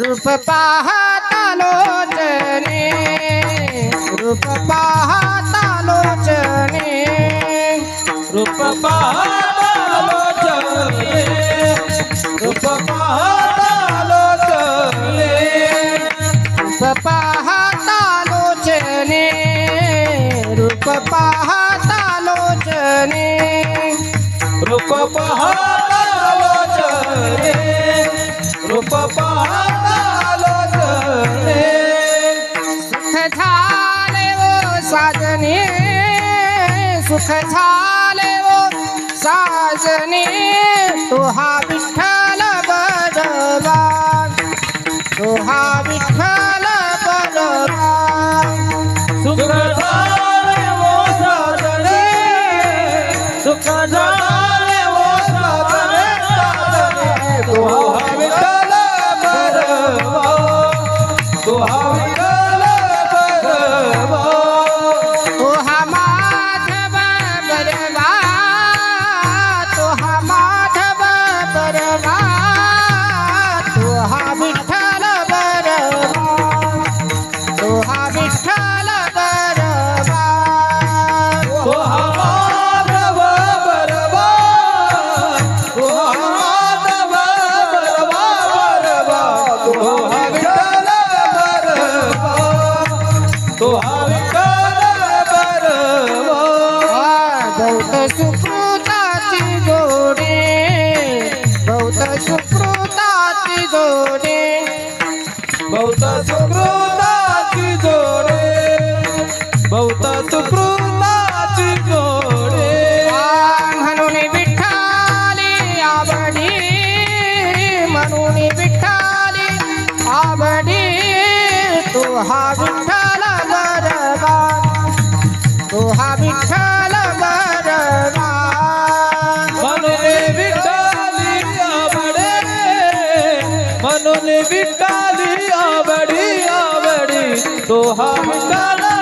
रूप पाहता लोचने रूप पाहता लोचने रूप पाहता लोचने रूप पाहता लोचने रूप पाहता लोचने रूप पाहता लोचने रूप पाहता रूप पाहता साजनी सुख झाले ओ साजनी तुहा विठ्ठल बजवा तुहा विठ्ठल सुकृताची दोरे बहुत सुकृताची दोरे बहुत सुकृताची दोरे बहुत सुकृताची दोरे म्हणून विठ्ठाली आवडी म्हणून विठ्ठाली आवडी तो हा म्हणून विकाली आवडी आवडी तोहा विकाला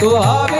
和阿贝。